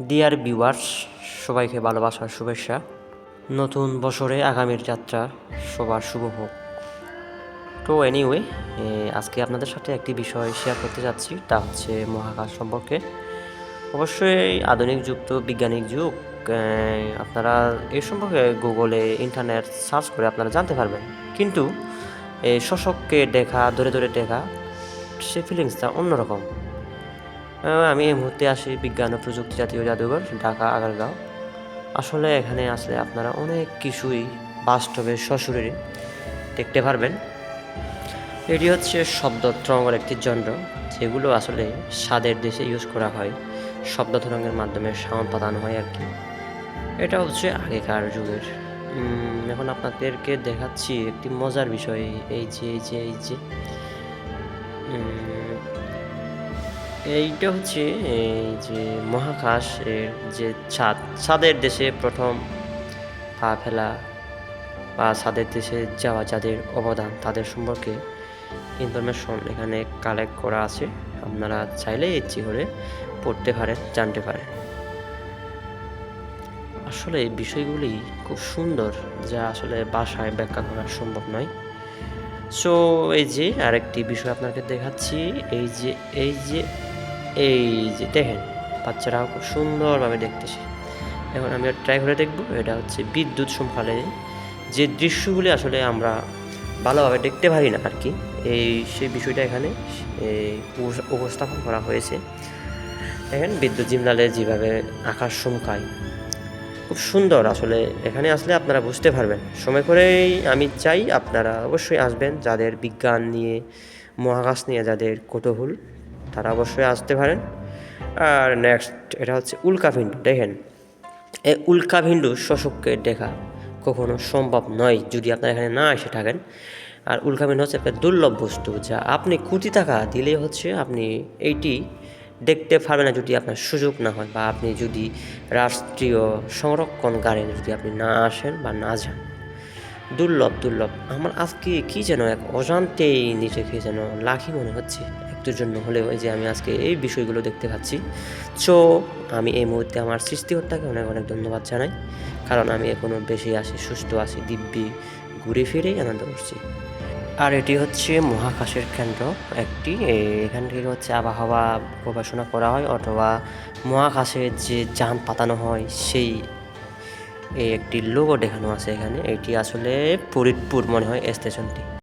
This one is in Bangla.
ডিয়ার ভিউয়ার্স সবাইকে ভালোবাসার শুভেচ্ছা। নতুন বছরে আগামীর যাত্রা, সবার শুভ হোক। তো এনিওয়ে আজকে আপনাদের সাথে একটি বিষয় শেয়ার করতে যাচ্ছি, তা হচ্ছে মহাকাশ সম্পর্কে। অবশ্যই আধুনিক যুগ তো বিজ্ঞানিক যুগ আপনারা এ সম্পর্কে গুগলে ইন্টারনেট সার্চ করে আপনারা জানতে পারবেন। কিন্তু এই শশককে দেখা, ধরে ধরে দেখা, সে ফিলিংসটা অন্যরকম। আমি এই মুহূর্তে আসি বিজ্ঞান ও প্রযুক্তি জাতীয় জাদুঘর, ঢাকা, আগারগাঁও। আসলে এখানে আসলে আপনারা অনেক কিছুই বাস্তবে সশরীরে দেখতে পারবেন। এটি হচ্ছে শব্দ তরঙ্গের একটি যন্ত্র, যেগুলো আসলে স্বাদের দেশে ইউজ করা হয়। শব্দ তরঙ্গের মাধ্যমে সাউন্ড পাতানো হয় আর কি। এটা হচ্ছে আগেকার যুগের। এখন আপনাদেরকে দেখাচ্ছি একটি মজার বিষয়, এই যে এই যে এই যে। এইটা হচ্ছে, এই যে মহাকাশের যে ছাদ, ছাদের দেশে প্রথম পা ফেলা বা ছাদের দেশে যাওয়া যাদের অবদান তাদের সম্পর্কে ইনফরমেশন এখানে কালেক্ট করা আছে। আপনারা চাইলে ইচ্ছে করে পড়তে পারেন, জানতে পারেন। আসলে বিষয়গুলি খুব সুন্দর, যা আসলে বাসায় ব্যাখ্যা করা সম্ভব নয়। সো এই যে আরেকটি বিষয় আপনাকে দেখাচ্ছি, এই যে এই যে এই যে দেখেন, বাচ্চারা খুব সুন্দরভাবে দেখতেছে। এখন আমি ট্রাই করে দেখব, এটা হচ্ছে বিদ্যুৎ সম্পালে যে দৃশ্যগুলি আসলে আমরা ভালোভাবে দেখতে পারি না আর কি। এই সেই বিষয়টা এখানে উপস্থাপন করা হয়েছে। দেখেন, বিদ্যুৎ জিমলালে যেভাবে আকাশ চমকায়, খুব সুন্দর আসলে। এখানে আসলে আপনারা বুঝতে পারবেন। সময় করেই আমি চাই আপনারা অবশ্যই আসবেন, যাদের বিজ্ঞান নিয়ে, মহাকাশ নিয়ে যাদের কৌতূহল। তারা অবশ্যই আসতে পারেন। আর নেক্সট এটা হচ্ছে উল্কাপিণ্ড দেখেন। এই উল্কাপিণ্ড শোষককে দেখা কখনো সম্ভব নয়, যদি আপনার এখানে না এসে থাকেন। আর উল্কাপিণ্ড হচ্ছে একটা দুর্লভ বস্তু, যা আপনি কোটি টাকা দিলে হচ্ছে আপনি এইটি দেখতে পারবেন না যদি আপনার সুযোগ না হয়, বা আপনি যদি রাষ্ট্রীয় সংরক্ষণ গাড়েন যদি আপনি না আসেন বা না যান। দুর্লভ দুর্লভ। আমার আজকে কি যেন এক অজান্তেই নিজেকে যেন লাখি মনে হচ্ছে। একটুর জন্য হলেও এই যে আমি আজকে এই বিষয়গুলো দেখতে পাচ্ছি। সো আমি এই মুহূর্তে আমার সৃষ্টিকর্তাকে অনেক অনেক ধন্যবাদ জানাই। কারণ আমি এখনও বেশি আসি সুস্থ আছি, দিব্যি ঘুরে ফিরেই আনন্দ করছি। আর এটি হচ্ছে মহাকাশের কেন্দ্র একটি। এখান থেকে হচ্ছে আবহাওয়া গবেষণা করা হয় অথবা মহাকাশে যে যান পাতানো হয় সেই একটি লোগো দেখানো আছে এখানে। এটি আসলে ফরিদপুর মনে হয় স্টেশনটি।